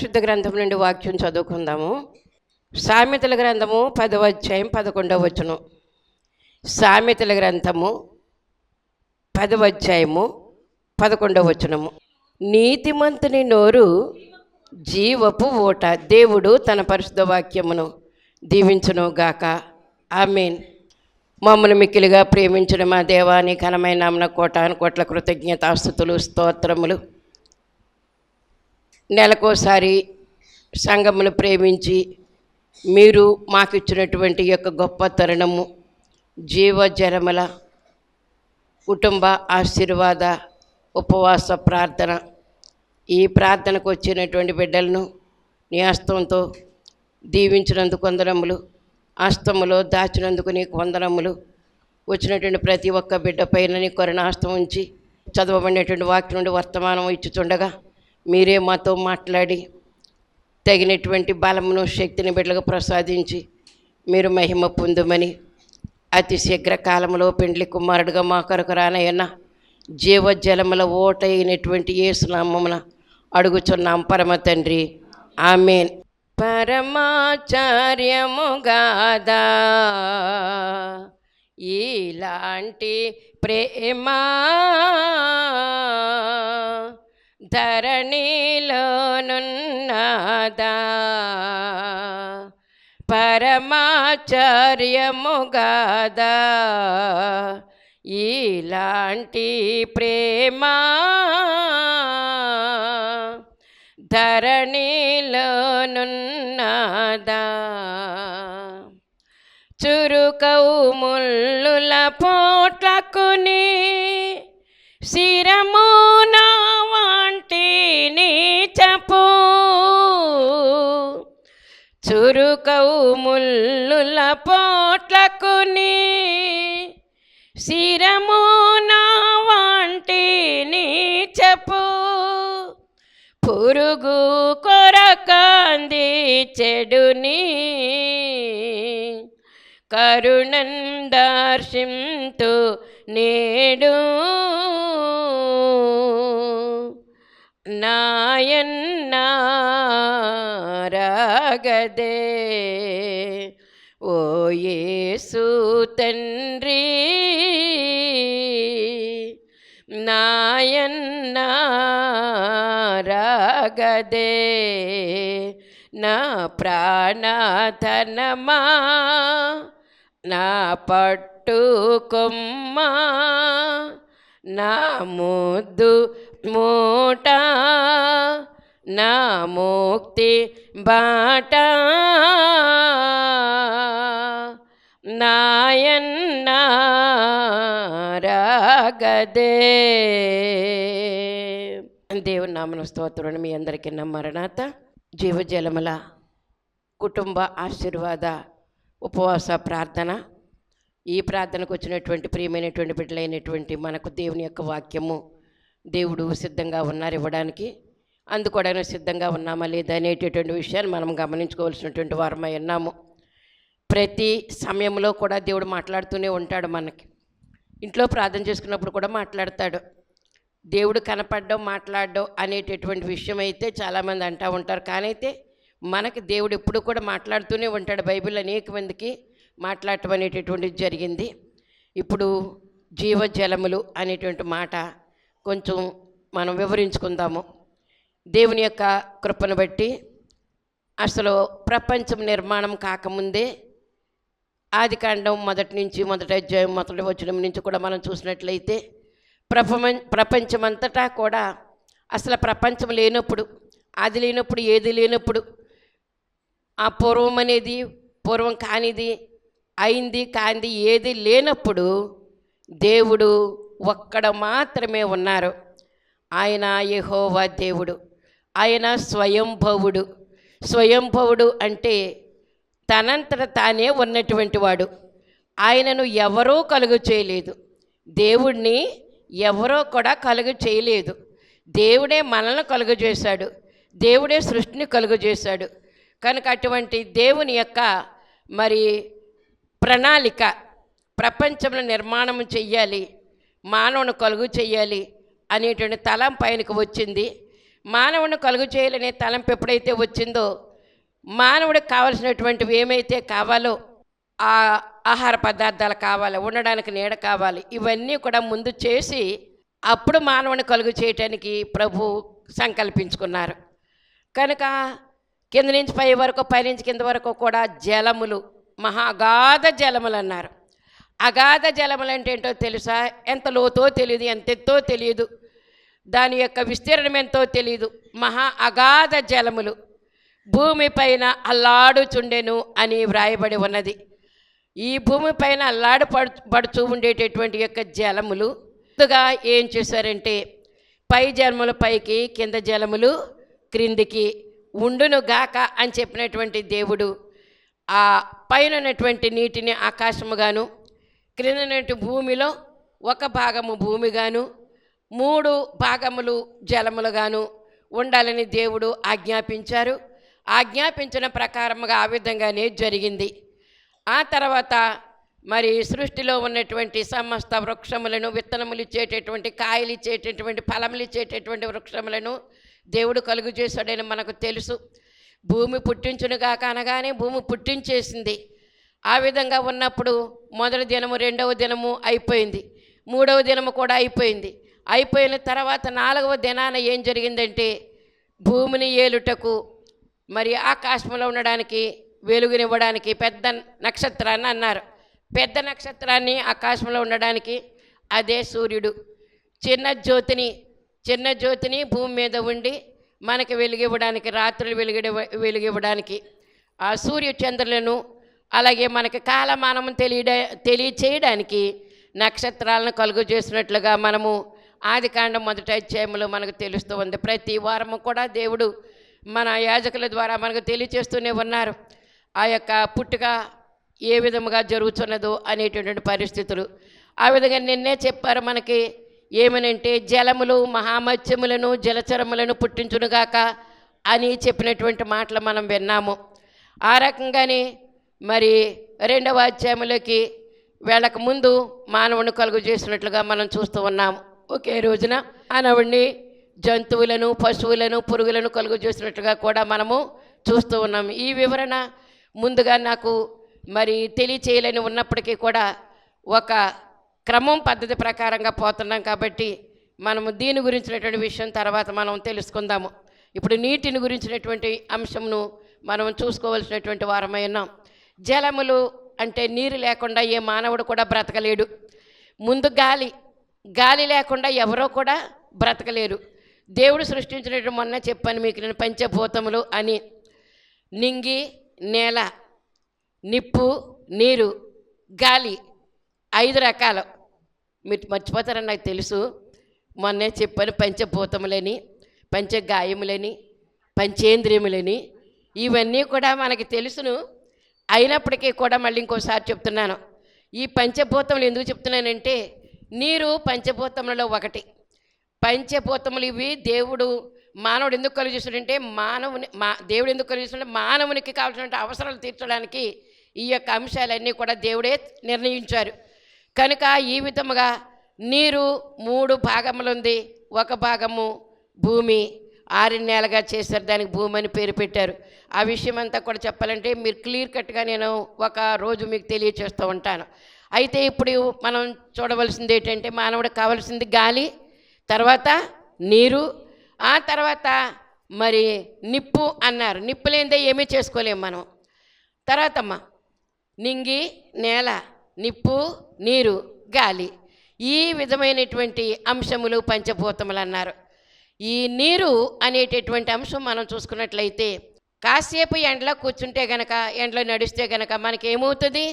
పరిశుద్ధ గ్రంథం నుండి వాక్యం చదువుకుందాము. సామెతల గ్రంథము పదవ అధ్యాయం పదకొండవ వచనం. సామెతల గ్రంథము పదవ అధ్యాయము పదకొండవ వచనము. నీతిమంతుని నోరు జీవపు ఓట దేవుడు తన పరిశుద్ధ వాక్యమును దీవించును గాక. ఆమెన్. మమ్మల్ని మిక్కిలిగా ప్రేమించిన మా దేవాని ఘనమైన నామన కోటాను కోట్ల కృతజ్ఞతాస్థుతులు స్తోత్రములు. నెలకోసారి సంఘమును ప్రేమించి మీరు మాకు ఇచ్చినటువంటి యొక్క గొప్ప తరుణము జీవజరముల కుటుంబ ఆశీర్వాద ఉపవాస ప్రార్థన ఈ ప్రార్థనకు వచ్చినటువంటి బిడ్డలను నీ హస్తంతో దీవించినందుకు వందనములు హస్తములో దాచినందుకు నీకు వందనములు. వచ్చినటువంటి ప్రతి ఒక్క బిడ్డ పైన నీ కరుణాస్తం ఉంచి చదవబడినటువంటి వాక్యం నుండి వర్తమానం ఇచ్చుచుండగా మీరే మాతో మాట్లాడి తగినటువంటి బలమును శక్తిని బిడ్డలకు ప్రసాదించి మీరు మహిమ పొందుమని అతి శీఘ్ర కాలంలో పెండ్లి కుమారుడుగా మా కొరకు రానయ్యన్న జీవజలముల ఓట అయినటువంటి ఏసునామమున అడుగుచున్నాం పరమ తండ్రి. ఆమెన్. పరమాచార్యము గాదా ఇలాంటి ప్రేమ ధరణిలోనున్నదా? పరమాచార్యముగాదా ఇలాంటి ప్రేమ? ధరణిలోనున్నదా? చురుకవు ముల్లుల పోట్లకుని శిరము నీచపు చురుకవు ముల్లుల పోట్లకుని శిరము నా వంటి నీచపు పురుగు కొరకంది చెడుని కరుణందర్శింతు నేడు. నాయన్నారాగదే. ఓయేసు తండ్రి నాయన్నారాగదే. నా ప్రాణధనమా నా పట్టు కొమ్మ నా ముద్దు మూట నా ముక్తి బాట. నాయన్నారగదే దేవుని నామన స్తోత్రుని మీ అందరికీ నమ్మరణాత జీవజలముల కుటుంబ ఆశీర్వాద ఉపవాస ప్రార్థన. ఈ ప్రార్థనకు వచ్చినటువంటి ప్రియమైనటువంటి బిడ్డలైనటువంటి మనకు దేవుని యొక్క వాక్యము దేవుడు సిద్ధంగా ఉన్నారు ఇవ్వడానికి. అందుకోవడానికి సిద్ధంగా ఉన్నామా లేదా అనేటటువంటి విషయాన్ని మనం గమనించుకోవాల్సినటువంటి వారమై ఉన్నాము. ప్రతి సమయంలో కూడా దేవుడు మాట్లాడుతూనే ఉంటాడు మనకి. ఇంట్లో ప్రార్థన చేసుకున్నప్పుడు కూడా మాట్లాడతాడు. దేవుడు కనపడడం మాట్లాడడం అనేటటువంటి విషయం అయితే చాలామంది అంటూ ఉంటారు. కానీ అయితే మనకి దేవుడు ఎప్పుడు కూడా మాట్లాడుతూనే ఉంటాడు. బైబిల్ అనేక మందికి మాట్లాడటం అనేటటువంటిది జరిగింది. ఇప్పుడు జీవజలములు అనేటువంటి మాట కొంచెం మనం వివరించుకుందాము. దేవుని యొక్క కృపను బట్టి అసలు ప్రపంచం నిర్మాణం కాకముందే ఆదికాండం మొదటి నుంచి మొదటి అధ్యాయం మొదటి వచ్చిన నుంచి కూడా మనం చూసినట్లయితే ప్రపంచ ప్రపంచమంతటా కూడా అసలు ప్రపంచం లేనప్పుడు అది లేనప్పుడు ఏది లేనప్పుడు ఆ పూర్వం అనేది పూర్వం కానిది అయింది కానిది ఏది లేనప్పుడు దేవుడు ఒక్కడ మాత్రమే ఉన్నారు. ఆయన యహోవా దేవుడు. ఆయన స్వయంభవుడు. స్వయంభవుడు అంటే తనంతట తానే ఉన్నటువంటి వాడు. ఆయనను ఎవరూ కలుగు చేయలేదు. దేవుణ్ణి ఎవరో కూడా కలుగు చేయలేదు. దేవుడే మనల్ని కలుగు చేశాడు. దేవుడే సృష్టిని కలుగు చేశాడు. కనుక అటువంటి దేవుని యొక్క మరి ప్రణాళిక ప్రపంచంలో నిర్మాణం చెయ్యాలి. మానవుని కలుగు చేయాలి అనేటువంటి తలం పైనకు వచ్చింది. మానవుని కలుగు చేయాలనే తలంపు ఎప్పుడైతే వచ్చిందో మానవుడికి కావలసినటువంటివి ఏమైతే కావాలో ఆ ఆహార పదార్థాలు కావాలి ఉండడానికి నీడ కావాలి ఇవన్నీ కూడా ముందు చేసి అప్పుడు మానవుని కలుగు చేయటానికి ప్రభు సంకల్పించుకున్నారు. కనుక కింద నుంచి పై వరకు పై నుంచి కింద వరకు కూడా జలములు మహాగాధ జలములు అన్నారు. అగాధ జలములు అంటే ఏంటో తెలుసా? ఎంత లోతో తెలియదు ఎంతెత్తో తెలియదు. దాని యొక్క విస్తీర్ణం ఎంతో తెలియదు మహా అగాధ జలములు భూమిపైన అల్లాడుచుండెను అని వ్రాయబడి ఉన్నది. ఈ భూమిపైన అల్లాడు పడు పడుచు ఉండేటటువంటి యొక్క జలములు ముందుగా ఏం చేశారంటే పై జలముల పైకి కింద జలములు క్రిందికి ఉండును గాక అని చెప్పినటువంటి దేవుడు ఆ పైన ఉన్నటువంటి నీటిని ఆకాశముగాను క్రిందనటి భూమిలో ఒక భాగము భూమిగాను మూడు భాగములు జలములుగాను ఉండాలని దేవుడు ఆజ్ఞాపించారు. ఆజ్ఞాపించిన ప్రకారముగా ఆ విధంగానే జరిగింది. ఆ తర్వాత మరి సృష్టిలో ఉన్నటువంటి సమస్త వృక్షములను విత్తనములు ఇచ్చేటటువంటి కాయలు ఇచ్చేటటువంటి ఫలములు ఇచ్చేటటువంటి వృక్షములను దేవుడు కలుగు చేశాడని మనకు తెలుసు. భూమి పుట్టించునుగాక అనగానే భూమి పుట్టించేసింది. ఆ విధంగా ఉన్నప్పుడు మొదటి దినము రెండవ దినము అయిపోయింది. మూడవ దినము కూడా అయిపోయింది. అయిపోయిన తర్వాత నాలుగవ దినాన ఏం జరిగిందంటే భూమిని ఏలుటకు మరి ఆకాశంలో ఉండడానికి వెలుగునివ్వడానికి పెద్ద నక్షత్రాన్ని అన్నారు. పెద్ద నక్షత్రాన్ని ఆకాశంలో ఉండడానికి అదే సూర్యుడు. చిన్న జ్యోతిని చిన్న జ్యోతిని భూమి మీద ఉండి మనకి వెలుగివ్వడానికి రాత్రులు వెలుగిడ వెలుగివ్వడానికి ఆ సూర్యచంద్రులను అలాగే మనకి కాలమానం తెలియడ తెలియచేయడానికి నక్షత్రాలను కలుగు చేసినట్లుగా మనము ఆదికాండం మొదటి అధ్యాయంలో మనకు తెలుస్తూ ఉంది. ప్రతి వారము కూడా దేవుడు మన యాజకుల ద్వారా మనకు తెలియచేస్తూనే ఉన్నారు. ఆ యొక్క పుట్టుక ఏ విధముగా జరుగుతున్నదో అనేటటువంటి పరిస్థితులు. ఆ విధంగా నిన్నే చెప్పారు మనకి ఏమనంటే జలములు మహామత్స్యములను జలచరములను పుట్టించునుగాక అని చెప్పినటువంటి మాటలు మనం విన్నాము. ఆ రకంగానే మరి రెండవ అధ్యాయంలోకి వెళ్ళక ముందు మానవుని కలుగు చేసినట్లుగా మనం చూస్తూ ఉన్నాం. ఒకే రోజున మానవుడిని జంతువులను పశువులను పురుగులను కలుగు చేసినట్లుగా కూడా మనము చూస్తూ ఉన్నాం. ఈ వివరణ ముందుగా నాకు మరి తెలియచేయలేని ఉన్నప్పటికీ కూడా ఒక క్రమం పద్ధతి ప్రకారంగా పోతున్నాం కాబట్టి మనము దీని గురించినటువంటి విషయం తర్వాత మనం తెలుసుకుందాము. ఇప్పుడు నీటిని గురించినటువంటి అంశంను మనం చూసుకోవాల్సినటువంటి వారమై ఉన్నాం. జలములు అంటే నీరు లేకుండా ఏ మానవుడు కూడా బ్రతకలేడు. ముందు గాలి గాలి లేకుండా ఎవరో కూడా బ్రతకలేరు. దేవుడు సృష్టించినట్టు మొన్న చెప్పాను మీకు నేను పంచభూతములు అని. నింగి నేల నిప్పు నీరు గాలి ఐదు రకాలు. మీరు మర్చిపోతారని నాకు తెలుసు. మొన్నే చెప్పాను పంచభూతములని పంచగాయములని పంచేంద్రియములని. ఇవన్నీ కూడా మనకి తెలుసును. అయినప్పటికీ కూడా మళ్ళీ ఇంకోసారి చెప్తున్నాను. ఈ పంచభూతములు ఎందుకు చెప్తున్నానంటే నీరు పంచభూతములలో ఒకటి. పంచభూతములు ఇవి దేవుడు మానవుడు ఎందుకు కలిగిస్తాడంటే మానవుని మా దేవుడు ఎందుకు కలిగిస్తాడంటే మానవునికి కావాల్సిన అవసరాలు తీర్చడానికి ఈ యొక్క అంశాలన్నీ కూడా దేవుడే నిర్ణయించారు. కనుక ఈ విధముగా నీరు మూడు భాగములు ఉంది ఒక భాగము భూమి ఆరిన్ నెలగా చేశారు దానికి భూమి అని పేరు పెట్టారు. ఆ విషయం అంతా కూడా చెప్పాలంటే మీరు క్లియర్ కట్గా నేను ఒక రోజు మీకు తెలియచేస్తూ ఉంటాను. అయితే ఇప్పుడు మనం చూడవలసింది ఏంటంటే మానవుడికి కావాల్సింది గాలి తర్వాత నీరు ఆ తర్వాత మరి నిప్పు అన్నారు. నిప్పు లేనిదే ఏమీ చేసుకోలేము మనం. తర్వాతమ్మ నింగి నేల నిప్పు నీరు గాలి ఈ విధమైనటువంటి అంశములు పంచభూతములు అన్నారు. ఈ నీరు అనేటటువంటి అంశం మనం చూసుకున్నట్లయితే కాసేపు ఎండలో కూర్చుంటే గనక ఎండలో నడిస్తే గనక మనకి ఏమవుతుంది?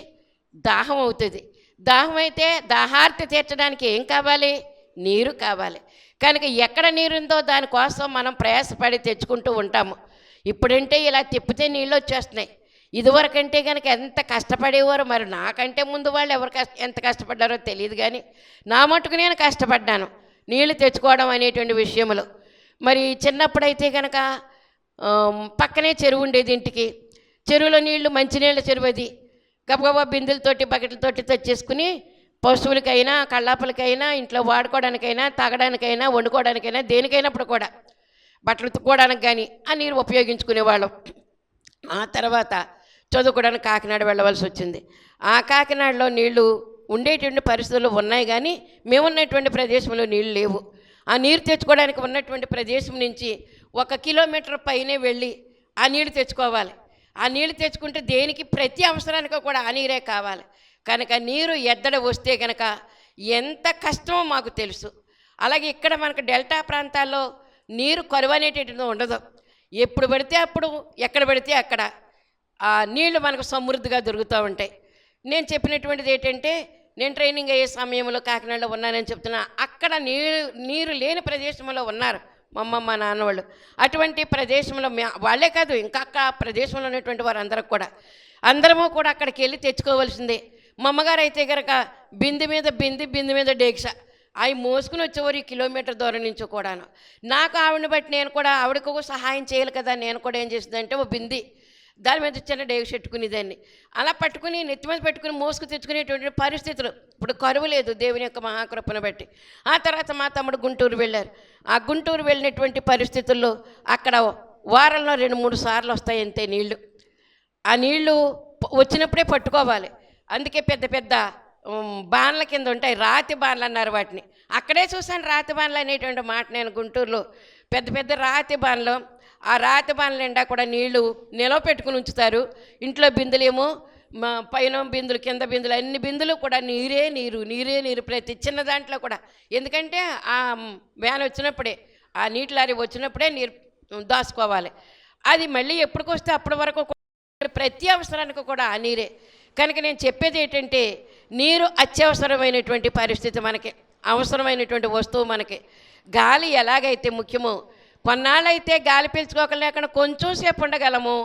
దాహం అవుతుంది. దాహం అయితే దాహార్తి తీర్చడానికి ఏం కావాలి? నీరు కావాలి. కనుక ఎక్కడ నీరుందో దానికోసం మనం ప్రయాసపడి తెచ్చుకుంటూ ఉంటాము. ఇప్పుడంటే ఇలా తిప్పితే నీళ్ళు వచ్చేస్తున్నాయి. ఇదివరకంటే కనుక ఎంత కష్టపడేవారు మరి నాకంటే ముందు వాళ్ళు ఎవరు కష్ట ఎంత కష్టపడ్డారో తెలియదు కానీ నా మటుకు నేను కష్టపడ్డాను. నీళ్ళు తెచ్చుకోవడం అనేటువంటి విషయంలో మరి చిన్నప్పుడైతే కనుక పక్కనే చెరువు ఉండేది ఇంటికి. చెరువులో నీళ్ళు మంచినీళ్ళ చెరువు అది గబగబా బిందెలతోటి బకెట్లతోటి తెచ్చేసుకుని పశువులకైనా కళ్ళాపలకైనా ఇంట్లో వాడుకోవడానికైనా తాగడానికైనా వండుకోవడానికైనా దేనికైనప్పుడు కూడా బట్టలు ఉతుక్కోవడానికి కానీ ఆ నీరు ఉపయోగించుకునేవాళ్ళం. ఆ తర్వాత చదువుకోవడానికి కాకినాడ వెళ్ళవలసి వచ్చింది. ఆ కాకినాడలో నీళ్ళు ఉండేటువంటి పరిస్థితులు ఉన్నాయి కానీ మేము ఉన్నటువంటి ప్రదేశంలో నీళ్ళు లేవు. ఆ నీరు తెచ్చుకోవడానికి ఉన్నటువంటి ప్రదేశం నుంచి ఒక కిలోమీటర్ పైనే వెళ్ళి ఆ నీళ్ళు తెచ్చుకోవాలి. ఆ నీళ్ళు తెచ్చుకుంటే దేనికి ప్రతి అవసరానికి కూడా ఆ నీరే కావాలి. కనుక నీరు ఎద్దడ వస్తే కనుక ఎంత కష్టమో మాకు తెలుసు. అలాగే ఇక్కడ మనకు డెల్టా ప్రాంతాల్లో నీరు కరువు అనేటటువంటిది ఉండదు. ఎప్పుడు పడితే అప్పుడు ఎక్కడ పడితే అక్కడ. ఆ నీళ్ళు మనకు సమృద్ధిగా దొరుకుతూ ఉంటాయి. నేను చెప్పినటువంటిది ఏంటంటే నేను ట్రైనింగ్ అయ్యే సమయంలో కాకినాడలో ఉన్నానని చెప్తున్నా. అక్కడ నీరు నీరు లేని ప్రదేశంలో ఉన్నారు మా అమ్మ మా నాన్న వాళ్ళు అటువంటి ప్రదేశంలో వాళ్ళే కాదు ఇంకా అక్క ప్రదేశంలో ఉన్నటువంటి వారందరూ కూడా. అందరము కూడా అక్కడికి వెళ్ళి తెచ్చుకోవాల్సిందే. మా అమ్మగారు అయితే కనుక బిందె మీద బింది బిందె మీద డేక్ష. అవి మోసుకుని వచ్చేవారు ఈ కిలోమీటర్ దూరం నుంచి కూడాను. నాకు ఆవిడని బట్టి నేను కూడా ఆవిడకు సహాయం చేయాలి కదా నేను కూడా ఏం చేసిందంటే ఓ బింది. దాని మీద చిన్న డేగ పెట్టుకునేదాన్ని అలా పట్టుకుని నెత్తి మీద పెట్టుకుని మోసుకు తెచ్చుకునేటువంటి పరిస్థితులు. ఇప్పుడు కరువు లేదు దేవుని యొక్క మహాకృపను బట్టి. ఆ తర్వాత మా తమ్ముడు గుంటూరు వెళ్ళారు. ఆ గుంటూరు వెళ్ళినటువంటి పరిస్థితుల్లో అక్కడ వారంలో రెండు మూడు సార్లు వస్తాయి అంతే నీళ్ళు. ఆ నీళ్ళు వచ్చినప్పుడే పట్టుకోవాలి. అందుకే పెద్ద పెద్ద బాణల కింద ఉంటాయి. రాతి బాణలు అన్నారు వాటిని. అక్కడే చూశాను రాతి బాణలు అనేటువంటి మాట నేను గుంటూరులో. పెద్ద పెద్ద రాతి బాణలు ఆ రాతి బాణల నిండా కూడా నీళ్ళు నిలవ పెట్టుకుని ఉంచుతారు. ఇంట్లో బిందులేమో మా పైన బిందులు కింద బిందులు అన్ని బిందులు కూడా నీరే నీరు నీరే నీరు ప్రతి చిన్న దాంట్లో కూడా. ఎందుకంటే ఆ వ్యాన్ వచ్చినప్పుడే ఆ నీటి లారీ వచ్చినప్పుడే నీరు దాచుకోవాలి. అది మళ్ళీ ఎప్పటికొస్తే అప్పటి వరకు ప్రతి అవసరానికి కూడా ఆ నీరే. కనుక నేను చెప్పేది ఏంటంటే నీరు అత్యవసరమైనటువంటి పరిస్థితి మనకి అవసరమైనటువంటి వస్తువు మనకి. గాలి ఎలాగైతే ముఖ్యమో కొన్నాళ్ళైతే గాలి పీల్చుకోకలేకుండా కొంచెం సేపు ఉండగలము.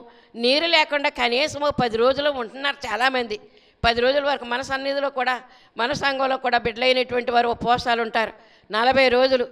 నీరు లేకుండా కనీసము పది రోజులు ఉంటున్నారు చాలామంది. పది రోజుల వరకు మన సన్నిధిలో కూడా మన సంఘంలో కూడా బిడ్డలైనటువంటి వారు ఉపవాసాలు ఉంటారు నలభై రోజులు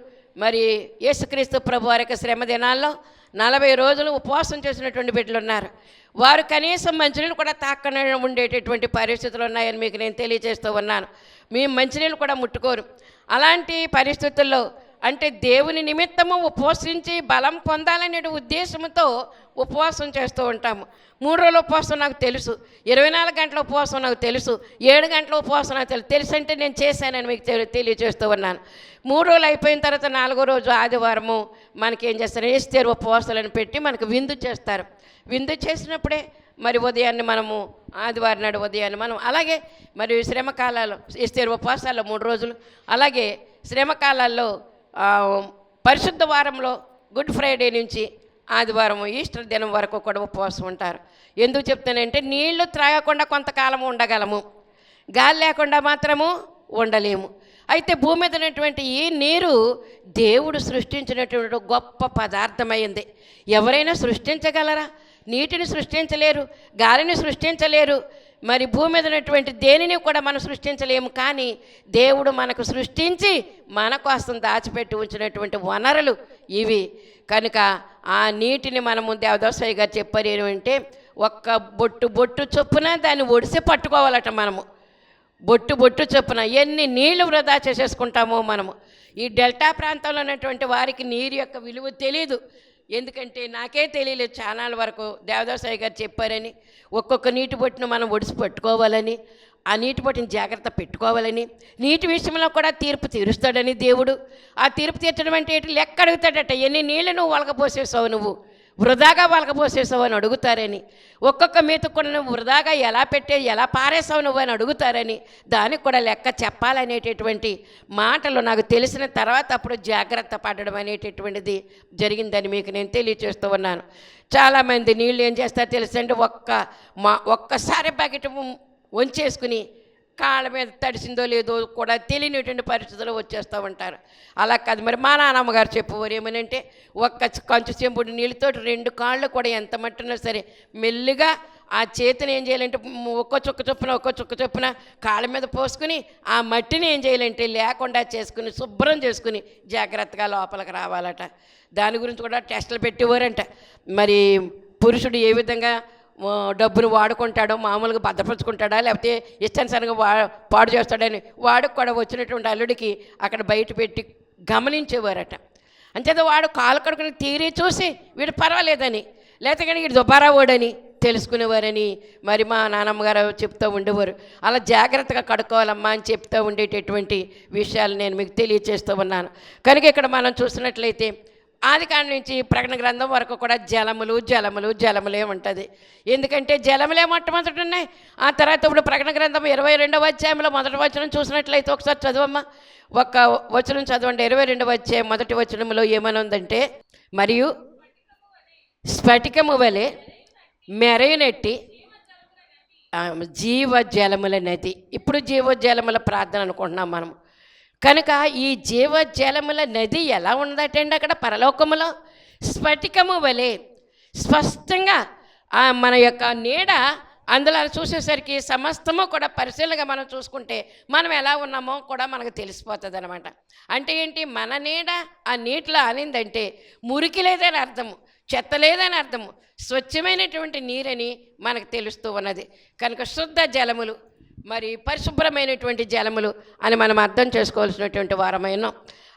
మరి యేసుక్రీస్తు ప్రభు వారి యొక్క శ్రమ దినాల్లో నలభై రోజులు ఉపవాసం చేసినటువంటి బిడ్డలు ఉన్నారు వారు కనీసం మంచినీళ్ళు కూడా తాక్కనే ఉండేటటువంటి పరిస్థితులు ఉన్నాయని మీకు నేను తెలియజేస్తూ ఉన్నాను. మీ మంచినీళ్ళు కూడా ముట్టుకోరు. అలాంటి పరిస్థితుల్లో అంటే దేవుని నిమిత్తము ఉపవసించి బలం పొందాలనే ఉద్దేశంతో ఉపవాసం చేస్తూ ఉంటాము. మూడు రోజుల ఉపవాసం నాకు తెలుసు. ఇరవై నాలుగు గంటల ఉపవాసం నాకు తెలుసు. ఏడు గంటల ఉపవాసం నాకు తెలుసు. తెలుసు అంటే నేను చేశానని మీకు తెలి తెలియజేస్తూ ఉన్నాను. మూడు రోజులు అయిపోయిన తర్వాత నాలుగో రోజు ఆదివారము మనకి ఏం చేస్తారు? ఏస్తారు ఉపవాసాలను పెట్టి మనకు విందు చేస్తారు. విందు చేసినప్పుడే మరి ఉదయాన్నే మనము ఆదివారం నాడు ఉదయాన్నే మనం అలాగే మరి శ్రమకాలాలు ఇస్తారు ఉపవాసాల్లో మూడు రోజులు. అలాగే శ్రమకాలాల్లో పరిశుద్ధ వారంలో గుడ్ ఫ్రైడే నుంచి ఆదివారం ఈస్టర్ దినం వరకు కూడా ఉపవాసం ఉంటారు. ఎందుకు చెప్తానంటే నీళ్ళు త్రాగకుండా కొంతకాలం ఉండగలము. గాలి లేకుండా మాత్రము ఉండలేము. అయితే భూమి మీద ఉన్నటువంటి ఈ నీరు దేవుడు సృష్టించినటువంటి గొప్ప పదార్థమైంది. ఎవరైనా సృష్టించగలరా? నీటిని సృష్టించలేరు గాలిని సృష్టించలేరు మరి భూమి మీద ఉన్నటువంటి దేనిని కూడా మనం సృష్టించలేము. కానీ దేవుడు మనకు సృష్టించి మన కోసం దాచిపెట్టి ఉంచినటువంటి వనరులు ఇవి. కనుక ఆ నీటిని మనము దేవదాసయ్య గారు చెప్పారు ఏమంటే ఒక్క బొట్టు బొట్టు చొప్పున దాన్ని ఒడిసి పట్టుకోవాలట మనము. బొట్టు బొట్టు చొప్పున ఎన్ని నీళ్ళు వృధా చేసేసుకుంటామో మనము. ఈ డెల్టా ప్రాంతంలో ఉన్నటువంటి వారికి నీరు యొక్క విలువ తెలియదు ఎందుకంటే నాకే తెలియలేదు చానాల వరకు దేవదాసాయి గారు చెప్పారని ఒక్కొక్క నీటి బొట్టును మనం ఒడిసి పట్టుకోవాలని ఆ నీటి బొట్టుని జాగ్రత్త పెట్టుకోవాలని నీటి విషయంలో కూడా తీర్పు తీరుస్తాడని దేవుడు. ఆ తీర్పు తీర్చడం అంటే ఏంటి? లెక్క అడుగుతాడట ఎన్ని నీళ్ళు నువ్వు వలకపోసేసావు నువ్వు? వృధాగా వలకపోసేసావు అని అడుగుతారని. ఒక్కొక్క మీత కూడా నువ్వు వృధాగా ఎలా పెట్టే ఎలా పారేసావు నువ్వు అని అడుగుతారని. దానికి కూడా లెక్క చెప్పాలనేటటువంటి మాటలు నాకు తెలిసిన తర్వాత అప్పుడు జాగ్రత్త పడడం అనేటటువంటిది జరిగిందని మీకు నేను తెలియచేస్తూ ఉన్నాను. చాలామంది నీళ్ళు ఏం చేస్తారో తెలుసండి? ఒక్క మా ఒక్కసారి బకెట్ వంచేసుకుని కాళ్ళ మీద తడిసిందో లేదో కూడా తెలియనటువంటి పరిస్థితులు వచ్చేస్తూ ఉంటారు. అలా కాదు. మరి మా నాన్నమ్మగారు చెప్పేవారు ఏమనంటే ఒక్క కంచు చెంబుడు నీళ్ళతో రెండు కాళ్ళు కూడా ఎంత మట్టున్నా సరే మెల్లిగా ఆ చేతిని ఏం చేయాలంటే ఒక్క చుక్క చొప్పున ఒక్క చుక్క చొప్పున కాళ్ళ మీద పోసుకుని ఆ మట్టిని ఏం చేయాలంటే లేకుండా చేసుకుని శుభ్రం చేసుకుని జాగ్రత్తగా లోపలికి రావాలట. దాని గురించి కూడా టెస్టులు పెట్టేవారంట. మరి పురుషుడు ఏ విధంగా డబ్బును వాడుకుంటాడో మామూలుగా భద్రపరుచుకుంటాడా లేకపోతే ఇష్టానుసారంగా వా పాడు చేస్తాడని వాడికి కూడా వచ్చినటువంటి అల్లుడికి అక్కడ బయట పెట్టి గమనించేవారట. అంతేత వాడు కాలు కడుకుని తీరి చూసి వీడు పర్వాలేదని లేకపోతే కానీ వీడు దుబారా ఓడని తెలుసుకునేవారని మరి మా నాన్నమ్మగారు చెప్తూ ఉండేవారు. అలా జాగ్రత్తగా కడుక్కోవాలమ్మా అని చెప్తూ ఉండేటటువంటి విషయాలు నేను మీకు తెలియచేస్తూ ఉన్నాను. కనుక ఇక్కడ మనం చూసినట్లయితే ఆదికాండ నుంచి ప్రకటన గ్రంథం వరకు కూడా జలములు జలములు జలములే ఉంటుంది. ఎందుకంటే జలములే మొట్టమొదటి ఉన్నాయి. ఆ తర్వాత ఇప్పుడు ప్రకటన గ్రంథం ఇరవై రెండవ అధ్యాయంలో మొదటి వచనం చూసినట్లయితే ఒకసారి చదవమ్మా. ఒక వచనం చదవండి. ఇరవై రెండవ అధ్యాయం మొదటి వచనంలో ఏమనుందంటే మరియు స్ఫటికము వలె మెరైనెట్టి ఆ, జీవ జలముల నది ఇప్పుడు జీవ జలముల ప్రార్థన అనుకుంటున్నాం మనం. కనుక ఈ జీవజలముల నది ఎలా ఉన్నదటండి అక్కడ పరలోకములో? స్ఫటికము వలె. స్పష్టంగా ఆ మన యొక్క నీడ అందులో చూసేసరికి సమస్తము కూడా పరిశీలనగా మనం చూసుకుంటే మనం ఎలా ఉన్నామో కూడా మనకు తెలిసిపోతుంది అనమాట అంటే ఏంటి? మన నీడ ఆ నీటిలో ఆనిందంటే మురికి లేదని అర్థము చెత్త లేదని అర్థము స్వచ్ఛమైనటువంటి నీరని మనకు తెలుస్తూ ఉన్నది. కనుక శుద్ధ జలములు మరి పరిశుభ్రమైనటువంటి జలములు అని మనం అర్థం చేసుకోవాల్సినటువంటి వారమైన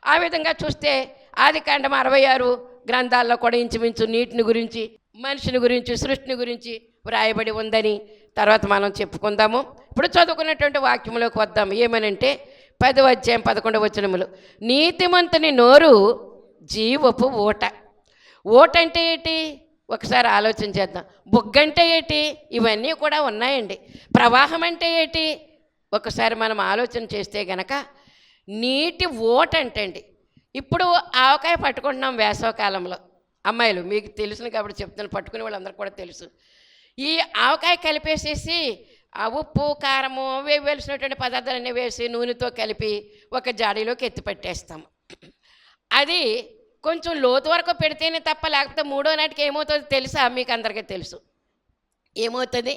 ఆ విధంగా చూస్తే ఆది కాండం అరవై ఆరు గ్రంథాల్లో కూడా ఇంచుమించు నీటిని గురించి మనిషిని గురించి సృష్టిని గురించి వ్రాయబడి ఉందని తర్వాత మనం చెప్పుకుందాము. ఇప్పుడు చదువుకున్నటువంటి వాక్యంలోకి వద్దాం. ఏమనంటే పది అధ్యాయం పదకొండు వచనములు. నీతిమంతుని నోరు జీవపు ఊట. ఓట అంటే ఏంటి? ఒకసారి ఆలోచన చేద్దాం. బుగ్గంటే ఏంటి? ఇవన్నీ కూడా ఉన్నాయండి. ప్రవాహం అంటే ఏంటి? ఒకసారి మనం ఆలోచన చేస్తే గనక నీటి ఓట అంటండి ఇప్పుడు ఆవకాయ పట్టుకుంటున్నాం వేసవకాలంలో. అమ్మాయిలు మీకు తెలుసును కాబట్టి చెప్తాను పట్టుకునే వాళ్ళందరికీ కూడా తెలుసు. ఈ ఆవకాయ కలిపేసేసి ఆ ఉప్పు కారము వేయవలసినటువంటి పదార్థాలన్నీ వేసి నూనెతో కలిపి ఒక జాడీలోకి ఎత్తి పెట్టేస్తాము. అది కొంచెం లోతు వరకు పెడితేనే తప్ప లేకపోతే మూడో నాటికి ఏమవుతుందో తెలుసా? మీకు అందరికీ తెలుసు. ఏమవుతుంది?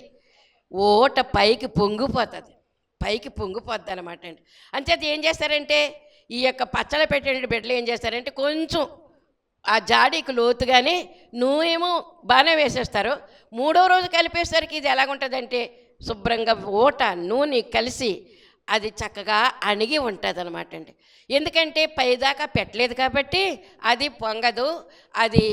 ఓట పైకి పొంగిపోతుంది. పైకి పొంగిపోద్ది అనమాట అండి. అంచేత ఏం చేస్తారంటే ఈ యొక్క పచ్చళ్ళ పెట్టిన బిడ్డలు ఏం చేస్తారంటే కొంచెం ఆ జాడీకి లోతుగానే నూనెమో బాగానే వేసేస్తారు. మూడో రోజు కలిపేసరికి ఇది ఎలాగుంటుందంటే శుభ్రంగా ఓట నూనె కలిసి అది చక్కగా అణిగి ఉంటుంది అనమాట అండి ఎందుకంటే పైదాకా పెట్టలేదు కాబట్టి అది పొంగదు అది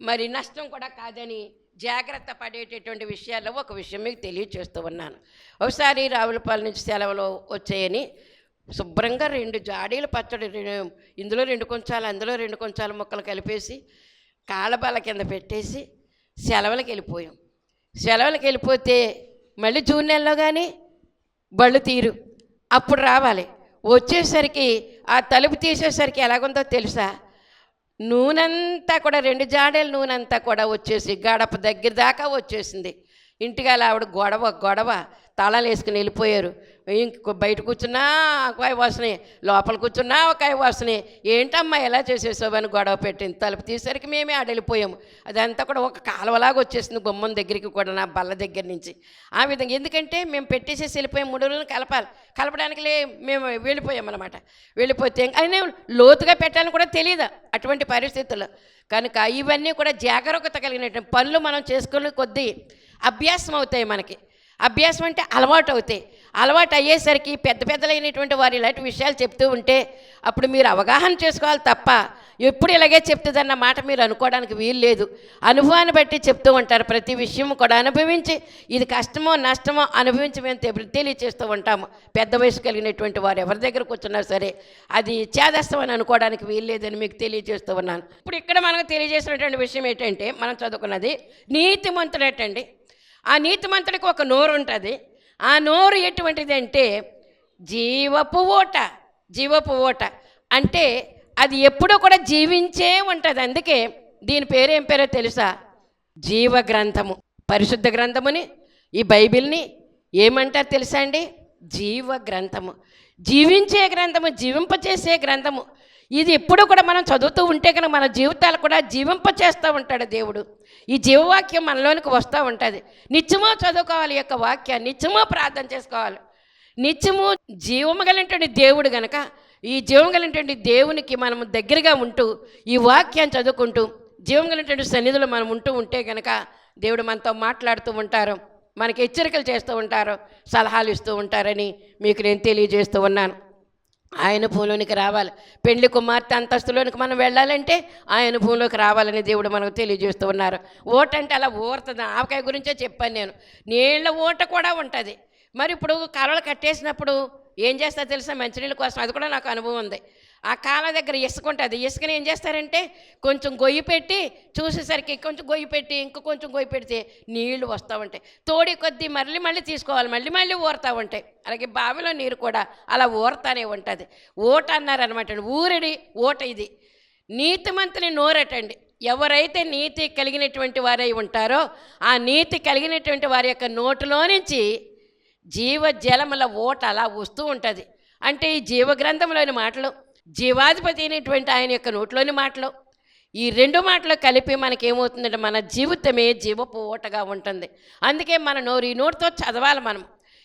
మరి నష్టం కూడా కాదని జాగ్రత్త పడేటటువంటి విషయాల్లో ఒక విషయం మీకు తెలియచేస్తూ ఉన్నాను. ఒకసారి రావులపాలెం నుంచి సెలవులు వచ్చాయని శుభ్రంగా రెండు జాడీలు పచ్చడి ఇందులో రెండు కొంచాలు అందులో రెండు కొంచాలు ముక్కలు కలిపేసి కాళ్ళబాల కింద పెట్టేసి సెలవులకు వెళ్ళిపోయాం. సెలవులకు వెళ్ళిపోతే మళ్ళీ జూన్ నెలలో కానీ బళ్ళు తీరు. అప్పుడు రావాలి. వచ్చేసరికి ఆ తలుపు తీసేసరికి ఎలాగుందో తెలుసా? నూనెంతా కూడా రెండు జాడీల నూనెంతా కూడా వచ్చేసి గడప దగ్గర దాకా వచ్చేసింది. ఇంటికి ఆవిడ గొడవ గొడవ తాళాలు వేసుకుని వెళ్ళిపోయారు. బయట కూర్చున్నా ఒకాయ వాసనే లోపల కూర్చున్నా ఒకాయ వాసనే. ఏంటమ్మా ఎలా చేసేసావు అని గొడవ పెట్టింది తలుపు తీసరికి మేమే ఆడెళ్ళిపోయాము అదంతా కూడా ఒక కాలువలాగా వచ్చేసింది గుమ్మం దగ్గరికి కూడా నా బల్ల దగ్గర నుంచి. ఆ విధంగా ఎందుకంటే మేము పెట్టేసేసి వెళ్ళిపోయాం మూడు రోజులు కలపాలి. కలపడానికి లే మేము వెళ్ళిపోయాం అనమాట వెళ్ళిపోతే అయినా లోతుగా పెట్టాలని కూడా తెలియదు అటువంటి పరిస్థితుల్లో. కనుక ఇవన్నీ కూడా జాగ్రత్త కలిగినటువంటి పనులు మనం చేసుకునే కొద్దీ అభ్యాసం అవుతాయి మనకి. అభ్యాసం అంటే అలవాటు అవుతాయి అలవాటు అయ్యేసరికి పెద్ద పెద్దలైనటువంటి వారు ఇలాంటి విషయాలు చెప్తూ ఉంటే అప్పుడు మీరు అవగాహన చేసుకోవాలి తప్ప ఎప్పుడు ఇలాగే చెప్తుందన్న మాట మీరు అనుకోవడానికి వీలు లేదు. అనుభవాన్ని బట్టి చెప్తూ ఉంటారు. ప్రతి విషయం కూడా అనుభవించి ఇది కష్టమో నష్టమో అనుభవించి మేము తెలియచేస్తూ ఉంటాము. పెద్ద వయసు కలిగినటువంటి వారు ఎవరి దగ్గర కూర్చున్నా సరే అది చేదస్తం అనుకోవడానికి వీలు లేదని మీకు తెలియజేస్తూ ఉన్నాను. ఇప్పుడు ఇక్కడ మనకు తెలియజేసినటువంటి విషయం ఏంటంటే మనం చదువుకున్నది నీతిమంతుడేటండి. ఆ నీతిమంతుడికి ఒక నోరు ఉంటుంది ఆ నోరు ఎటువంటిది అంటే జీవపు ఓట జీవపు ఓట అంటే అది ఎప్పుడూ కూడా జీవించే ఉంటుంది. అందుకే దీని పేరు ఏం పేరో తెలుసా? జీవ గ్రంథము పరిశుద్ధ గ్రంథముని ఈ బైబిల్ని ఏమంటారు తెలుసా అండి? జీవ గ్రంథము జీవించే గ్రంథము జీవింపచేసే గ్రంథము. ఇది ఎప్పుడు కూడా మనం చదువుతూ ఉంటే కనుక మన జీవితాలు కూడా జీవింపచేస్తూ ఉంటాడు దేవుడు. ఈ జీవవాక్యం మనలోనికి వస్తూ ఉంటుంది. నిత్యమో చదువుకోవాలి యొక్క వాక్యాన్ని నిత్యమో ప్రార్థన చేసుకోవాలి. నిత్యము జీవము కలిగినటువంటి దేవుడు గనక ఈ జీవం కలిగినటువంటి దేవునికి మనం దగ్గరగా ఉంటూ ఈ వాక్యాన్ని చదువుకుంటూ జీవం కలిగినటువంటి సన్నిధిలో మనం ఉంటూ ఉంటే గనక దేవుడు మనతో మాట్లాడుతూ ఉంటారు మనకి హెచ్చరికలు చేస్తూ ఉంటారు సలహాలు ఇస్తూ ఉంటారని మీకు నేను తెలియజేస్తూ ఉన్నాను. ఆయన భూమిలోనికి రావాలి. పెళ్ళి కుమార్తె అంతస్తులోనికి మనం వెళ్ళాలంటే ఆయన భూమిలోకి రావాలని దేవుడు మనకు తెలియజేస్తూ ఉన్నారు. ఓట అంటే అలా ఊరుతుంది. ఆవకాయ గురించే చెప్పాను నేను. నీళ్ళ ఓట కూడా ఉంటుంది. మరి ఇప్పుడు కాలువలు కట్టేసినప్పుడు ఏం చేస్తా తెలుసా? మంచినీళ్ళ కోసం. అది కూడా నాకు అనుభవం ఉంది. ఆ కాల దగ్గర ఇసుక ఉంటుంది ఇసుకని ఏం చేస్తారంటే కొంచెం గొయ్యి పెట్టి చూసేసరికి కొంచెం గొయ్యి పెట్టి ఇంక కొంచెం గొయ్యి పెడితే నీళ్ళు వస్తూ ఉంటాయి. తోడి కొద్దీ మళ్ళీ మళ్ళీ తీసుకోవాలి. మళ్ళీ మళ్ళీ ఊరుతూ ఉంటాయి. అలాగే బావిలో నీరు కూడా అలా ఊరుతానే ఉంటుంది. ఓట అన్నారనమాట ఊరిడి ఓట ఇది. నీతిమంతుని నోరటండి. ఎవరైతే నీతి కలిగినటువంటి వారై ఉంటారో ఆ నీతి కలిగినటువంటి వారి యొక్క నోటిలో నుంచి జీవ జలముల ఓట అలా వస్తూ ఉంటుంది. అంటే ఈ జీవ గ్రంథంలోని మాటలు జీవాధిపతి అయినటువంటి ఆయన యొక్క నోట్లోని మాటలు. ఈ రెండు మాటలు కలిపి మనకేమవుతుందంటే మన జీవితమే జీవపు ఓటగా ఉంటుంది. అందుకే మన నోరు ఈ నోటితో చదవాలి మనం.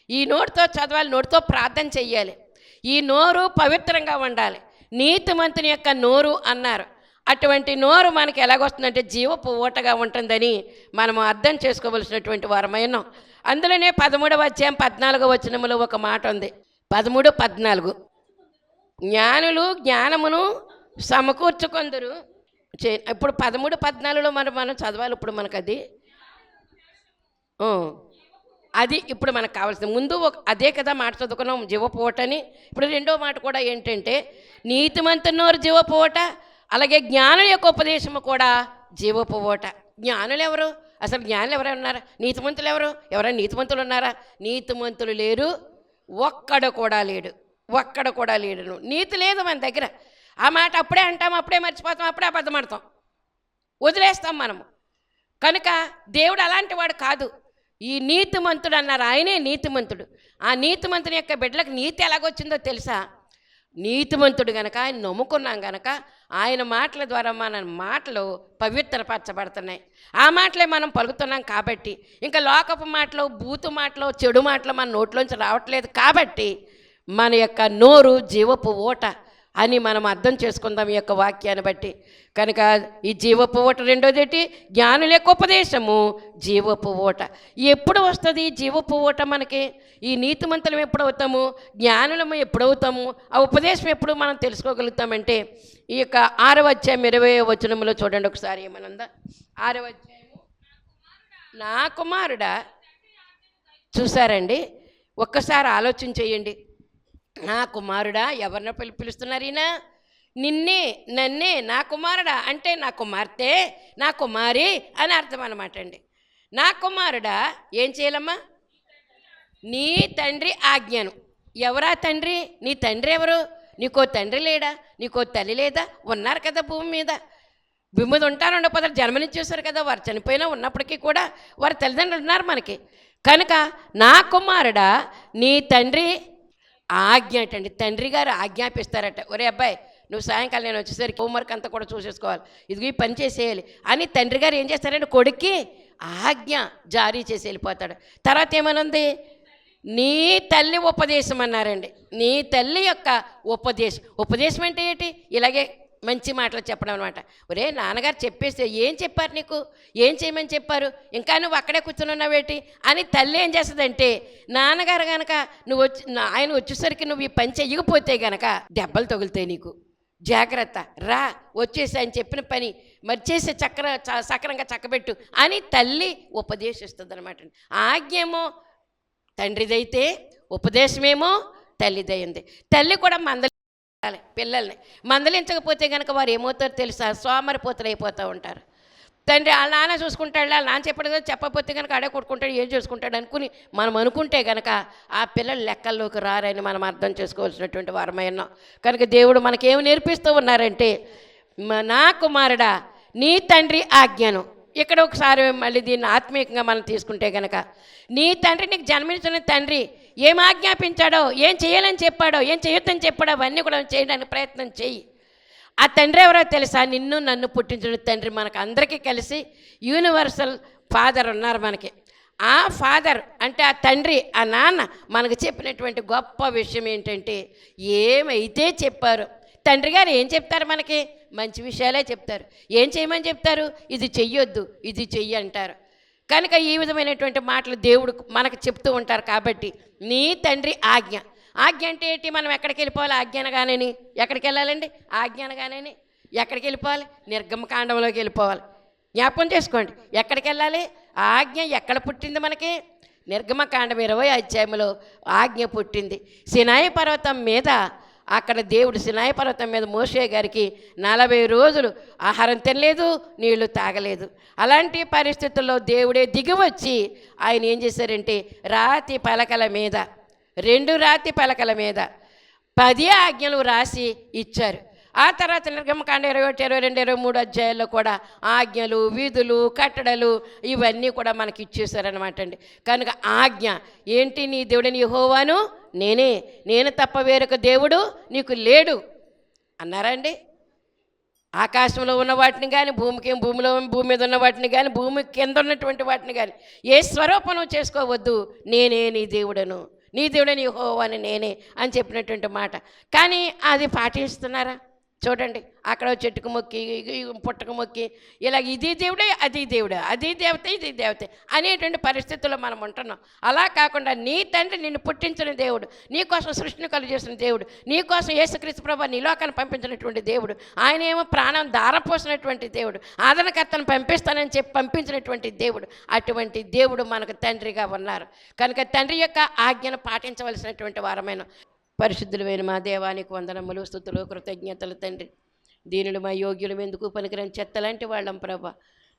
ఈ నోటితో చదవాలి నోటితో ప్రార్థన చెయ్యాలి. ఈ నోరు పవిత్రంగా ఉండాలి. నీతిమంతుని యొక్క నోరు అన్నారు. అటువంటి నోరు మనకి ఎలాగొస్తుందంటే జీవపు ఓటగా ఉంటుందని మనము అర్థం చేసుకోవలసినటువంటి వారమైనాం అందులోనే పదమూడవ అధ్యాయం పద్నాలుగో వచనములో ఒక మాట ఉంది. పదమూడు పద్నాలుగు. జ్ఞానులు జ్ఞానమును సమకూర్చుకొందరు. చే ఇప్పుడు పదమూడు పద్నాలుగులో మనం మనం చదవాలి ఇప్పుడు మనకు అది అది ఇప్పుడు మనకు కావాల్సింది. ముందు ఒక అదే కదా మాట చదువుకున్నాం జీవపోటని ఇప్పుడు రెండో మాట కూడా ఏంటంటే నీతిమంతున్నోరు జీవపోట అలాగే జ్ఞానుల యొక్క ఉపదేశము కూడా జీవపోట. జ్ఞానులు ఎవరు అసలు జ్ఞానులు ఎవరైనా ఉన్నారా? నీతిమంతులు ఎవరు ఎవరైనా నీతిమంతులు ఉన్నారా నీతిమంతులు లేరు ఒక్కడ కూడా లేడు. ఒక్కడ కూడా లేడను. నీతి లేదు మన దగ్గర. ఆ మాట అప్పుడే అంటాం అప్పుడే మర్చిపోతాం అప్పుడే అబద్ధమాడతాం. వదిలేస్తాం మనము. కనుక దేవుడు అలాంటి వాడు కాదు. ఈ నీతిమంతుడు అన్నారు. ఆయనే నీతిమంతుడు. ఆ నీతిమంతుని యొక్క బిడ్డలకు నీతి ఎలాగొచ్చిందో తెలుసా? నీతిమంతుడు గనక ఆయన నమ్ముకున్నాం గనక ఆయన మాటల ద్వారా మన మాటలు పవిత్రపరచబడుతున్నాయి. ఆ మాటలే మనం పలుకుతున్నాం కాబట్టి ఇంకా లోకపు మాటలు బూతు మాటలు చెడు మాటలు మన నోట్లోంచి రావట్లేదు కాబట్టి మన యొక్క నోరు జీవపు ఓట అని మనం అర్థం చేసుకుందాం ఈ యొక్క వాక్యాన్ని బట్టి. కనుక ఈ జీవపు ఓట రెండోది ఏంటి? జ్ఞానుల ఉపదేశము జీవపు ఓట ఎప్పుడు వస్తుంది జీవపు ఓట మనకి? ఈ నీతిమంతులం ఎప్పుడు అవుతాము? జ్ఞానులము ఎప్పుడు అవుతాము? ఆ ఉపదేశం ఎప్పుడు మనం తెలుసుకోగలుగుతామంటే ఈ యొక్క ఆరవ అధ్యాయం ఇరవై వచనంలో చూడండి ఒకసారి ఏమనుందా? ఆరవ అధ్యాయము. నా కుమారుడా చూసారండి? ఒక్కసారి ఆలోచన చేయండి. నా కుమారుడా ఎవరినో పిలు పిలుస్తున్నారు ఈయన? నిన్నే నన్నే నా కుమారుడా అంటే నా కుమార్తె నా కుమారి అని అర్థం అనమాట అండి. నా కుమారుడా ఏం చేయాలమ్మా? నీ తండ్రి ఆజ్ఞను. ఎవరా తండ్రి? నీ తండ్రి ఎవరు? నీకో తండ్రి లేడా? నీకో తల్లి లేదా? ఉన్నారు కదా భూమి మీద. భూమి మీద ఉంటారు ఉండకపోతే జన్మనిచ్చి చూశారు కదా వారు చనిపోయినా ఉన్నప్పటికీ కూడా వారి తల్లిదండ్రులు ఉన్నారు మనకి. కనుక నా కుమారుడా నీ తండ్రి ఆజ్ఞ అంటండి. తండ్రి గారు ఆజ్ఞాపిస్తారట. ఒరే అబ్బాయి నువ్వు సాయంకాలం నేను వచ్చేసరికి హోంవర్క్ అంతా కూడా చూసేసుకోవాలి. ఇది ఈ పని చేసేయాలి. అని తండ్రి గారు ఏం చేస్తారంటే కొడుక్కి ఆజ్ఞ జారీ చేసి వెళ్ళిపోతాడు. తర్వాత ఏమనుంది? నీ తల్లి ఉపదేశం అన్నారండి. నీ తల్లి యొక్క ఉపదేశం. ఉపదేశం అంటే ఏంటి? ఇలాగే మంచి మాటలు చెప్పడం అనమాట ఒరే నాన్నగారు చెప్పేస్తే ఏం చెప్పారు నీకు? ఏం చేయమని చెప్పారు? ఇంకా నువ్వు అక్కడే కూర్చున్నావేటి అని తల్లి ఏం చేస్తుందంటే నాన్నగారు గనక నువ్వు వచ్చి ఆయన వచ్చేసరికి నువ్వు ఈ పని చెయ్యకపోతే గనక దెబ్బలు తగులుతాయి నీకు. జాగ్రత్త రా వచ్చేసి ఆయన చెప్పిన పని మరి చేసే చక్ర చ- సక్రంగా చక్కబెట్టు అని తల్లి ఉపదేశిస్తుంది అనమాట ఆజ్ఞేమో తండ్రిదైతే ఉపదేశమేమో తల్లిదైంది. తల్లి కూడా మందలి పిల్లల్ని. మందలించకపోతే కనుక వారు ఏమవుతారు తెలుసా? సోమరిపోతులు అయిపోతూ ఉంటారు. తండ్రి వాళ్ళ నాన్న చూసుకుంటాడు వాళ్ళ నాన్న చెప్పడం చెప్పకపోతే కనుక అడే కొట్టుకుంటాడు ఏం చూసుకుంటాడు అనుకుని మనం అనుకుంటే కనుక ఆ పిల్లలు లెక్కల్లోకి రారని మనం అర్థం చేసుకోవాల్సినటువంటి వారమైనా కనుక దేవుడు మనకేమి నేర్పిస్తూ ఉన్నారంటే నా కుమారుడా నీ తండ్రి ఆజ్ఞను. ఇక్కడ ఒకసారి మళ్ళీ దీన్ని ఆత్మీయంగా మనం తీసుకుంటే కనుక నీ తండ్రి నీకు జన్మించిన తండ్రి ఏం ఆజ్ఞాపించాడో ఏం చేయాలని చెప్పాడో ఏం చేయొద్దని చెప్పాడో అవన్నీ కూడా చేయడానికి ప్రయత్నం చెయ్యి. ఆ తండ్రి ఎవరో తెలుసా? నిన్ను నన్ను పుట్టించిన తండ్రి మనకు అందరికీ కలిసి యూనివర్సల్ ఫాదర్ ఉన్నారు మనకి. ఆ ఫాదర్ అంటే ఆ తండ్రి ఆ నాన్న మనకు చెప్పినటువంటి గొప్ప విషయం ఏంటంటే ఏమైతే చెప్పారు తండ్రి గారు ఏం చెప్తారు మనకి? మంచి విషయాలే చెప్తారు. ఏం చేయమని చెప్తారు? ఇది చెయ్యొద్దు ఇది చెయ్యి అంటారు. కనుక ఈ విధమైనటువంటి మాటలు దేవుడు మనకు చెప్తూ ఉంటారు కాబట్టి నీ తండ్రి ఆజ్ఞ. ఆజ్ఞ అంటే ఏంటి? మనం ఎక్కడికి వెళ్ళిపోవాలి? ఆజ్ఞానగానేని ఎక్కడికి వెళ్ళాలండి? ఆజ్ఞానగానేని ఎక్కడికి వెళ్ళిపోవాలి? నిర్గమకాండంలోకి వెళ్ళిపోవాలి. జ్ఞాపకం చేసుకోండి. ఎక్కడికి వెళ్ళాలి? ఆజ్ఞ ఎక్కడ పుట్టింది మనకి? నిర్గమకాండం ఇరవై అధ్యాయంలో ఆజ్ఞ పుట్టింది. సినాయి పర్వతం మీద అక్కడ దేవుడు సినాయి పర్వతం మీద మోసే గారికి నలభై రోజులు ఆహారం తినలేదు నీళ్ళు తాగలేదు. అలాంటి పరిస్థితుల్లో దేవుడే దిగివచ్చి ఆయన ఏం చేశారంటే రాతి పలకల మీద రెండు రాతి పలకల మీద పది ఆజ్ఞలు రాసి ఇచ్చారు. ఆ తర్వాత నిర్గమకాండ ఇరవై ఒకటి ఇరవై రెండు ఇరవై మూడు అధ్యాయాల్లో కూడా ఆజ్ఞలు విధులు కట్టడలు ఇవన్నీ కూడా మనకి ఇచ్చేసారనమాట అండి. కనుక ఆజ్ఞ ఏంటి నీ దేవుడిని హోవాను నేనే నేను తప్ప వేరొక దేవుడు నీకు లేడు. అన్నారండి ఆకాశంలో ఉన్న వాటిని కానీ భూమికి భూమిలో భూమి మీద ఉన్న వాటిని కానీ భూమి కింద ఉన్నటువంటి వాటిని కానీ ఏ స్వరూపం చేసుకోవద్దు. నేనే నీ దేవుడను నీ దేవుడని యెహోవాని నేనే అని చెప్పినటువంటి మాట. కానీ అది పాటిస్తున్నారా? చూడండి అక్కడ చెట్టుకు మొక్కి పుట్టక పుట్టకు మొక్కి ఇలా ఇది దేవుడే అది దేవుడే అది దేవత ఇది దేవత అనేటువంటి పరిస్థితుల్లో మనం ఉంటున్నాం. అలా కాకుండా నీ తండ్రి నిన్ను పుట్టించిన దేవుడు నీ కోసం సృష్టిని కలుగజేసిన దేవుడు నీ కోసం యేసుక్రీస్తు ప్రభు నీ లోకాన్ని పంపించినటువంటి దేవుడు ఆయన ఏమో ప్రాణం దారపోసినటువంటి దేవుడు ఆదరణకర్తను పంపిస్తానని చెప్పి పంపించినటువంటి దేవుడు అటువంటి దేవుడు మనకు తండ్రిగా ఉన్నారు. కనుక తండ్రి యొక్క ఆజ్ఞను పాటించవలసినటువంటి వారమైన పరిశుద్ధులమైన మా దేవానికి వందనములు స్థుతులు కృతజ్ఞతలు తండ్రి. దీనిలో మా యోగ్యులం ఎందుకు పనికిరని చెత్తలాంటి వాళ్ళం ప్రభ.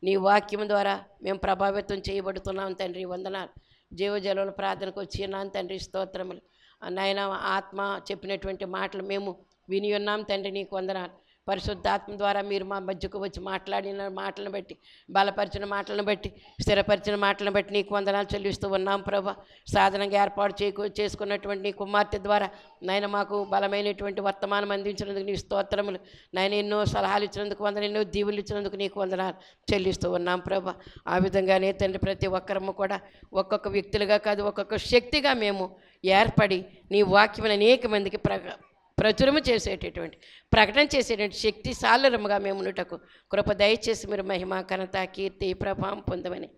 నీ వాక్యం ద్వారా మేము ప్రభావితం చేయబడుతున్నాం తండ్రి. వందనాలు. జీవజలంలో ప్రార్థనకు వచ్చినాం తండ్రి. స్తోత్రములు. నాయన ఆత్మ చెప్పినటువంటి మాటలు మేము విని ఉన్నాం తండ్రి. నీకు వందనాలు. పరిశుద్ధాత్మ ద్వారా మీరు మా మధ్యకు వచ్చి మాట్లాడిన మాటలను బట్టి బలపరిచిన మాటలను బట్టి స్థిరపరిచిన మాటలను బట్టి నీకు వందనాలు చెల్లిస్తూ ఉన్నాం ప్రభా. సాధనంగా ఏర్పాటు చేకు చేసుకున్నటువంటి నీ కుమార్తె ద్వారా నాయన మాకు బలమైనటువంటి వర్తమానం అందించినందుకు నీ స్తోత్రములు. నాయన ఎన్నో సలహాలు ఇచ్చినందుకు వందన ఎన్నో దీవులు ఇచ్చినందుకు నీకు వందనాలు చెల్లిస్తూ ఉన్నాం ప్రభా. ఆ విధంగానే తండ్రి ప్రతి ఒక్కరము కూడా ఒక్కొక్క వ్యక్తులుగా కాదు ఒక్కొక్క శక్తిగా మేము ఏర్పడి నీ వాక్యం అనేక మందికి ప్ర ప్రచురము చేసేటటువంటి ప్రకటన చేసేటువంటి శక్తి సాలరముగా మేము ఉన్నటకు కృప దయచేసి మీరు మహిమ ఘనత కీర్తి ప్రభావం పొందమని.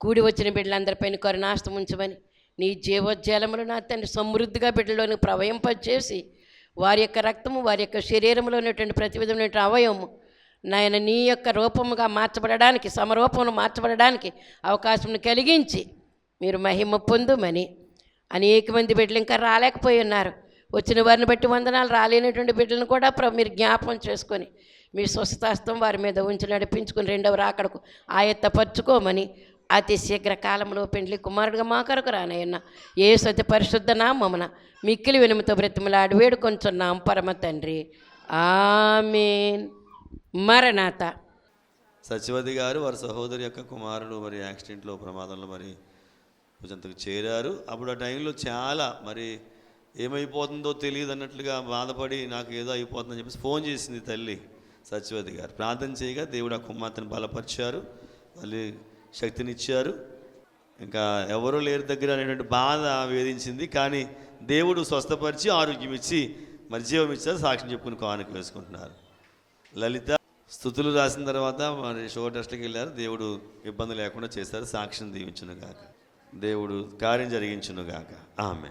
కూడి వచ్చిన బిడ్డలందరిపైన కరుణాస్తం ఉంచమని. నీ జీవోజ్జాలములు నా తండ్రి సమృద్ధిగా బిడ్డలోని ప్రవహింపచేసి వారి యొక్క రక్తము వారి యొక్క శరీరంలో ఉన్నటువంటి ప్రతి విధమైనటువంటి అవయవము నాయన నీ యొక్క రూపముగా మార్చబడడానికి సమరూపమును మార్చబడడానికి అవకాశం కలిగించి మీరు మహిమ పొందుమని. అనేక మంది బిడ్డలు ఇంకా రాలేకపోయి ఉన్నారు. వచ్చిన వారిని బట్టి వందనాలు రాలేనటువంటి బిడ్డలను కూడా ప్ర- మీరు జ్ఞాపం చేసుకొని మీ స్వస్థాస్తం వారి మీద ఉంచి నడిపించుకుని రెండవ రాకడకు ఆయత్తపరుచుకోమని అతి శీఘ్ర కాలంలో పెండ్లి కుమారుడుగా మా కొరకు రానయ్యన్న. ఏ సతి పరిశుద్ధ నామమున మిక్కిలి వెనుమతో బ్రతిమలాడి వేడుకొంచున్నాం పరమ తండ్రి. ఆమెన్. మరణాత. సచివతి గారు వారి సహోదరి యొక్క కుమారుడు మరి యాక్సిడెంట్లో ప్రమాదంలో మరి కొంచెంతకు చేరారు. అప్పుడు ఆ టైంలో చాలా మరి ఏమైపోతుందో తెలియదు అన్నట్లుగా బాధపడి నాకు ఏదో అయిపోతుందని చెప్పేసి ఫోన్ చేసింది తల్లి సత్యవతి గారు. ప్రార్థన చేయగా దేవుడు ఆ కుమార్తెను బలపరిచారు మళ్ళీ శక్తినిచ్చారు. ఇంకా ఎవరు లేరు దగ్గర అనేటువంటి బాధ వేధించింది కానీ దేవుడు స్వస్థపరిచి ఆరోగ్యం ఇచ్చి మరి జీవం ఇచ్చారు సాక్ష్యం చెప్పుకుని కానుక వేసుకుంటున్నారు. లలిత స్థుతులు రాసిన తర్వాత మరి షో టెస్ట్కి వెళ్ళారు దేవుడు ఇబ్బంది లేకుండా చేశారు సాక్ష్యం దీవించును గాక దేవుడు కార్యం జరిగించును గాక ఆమె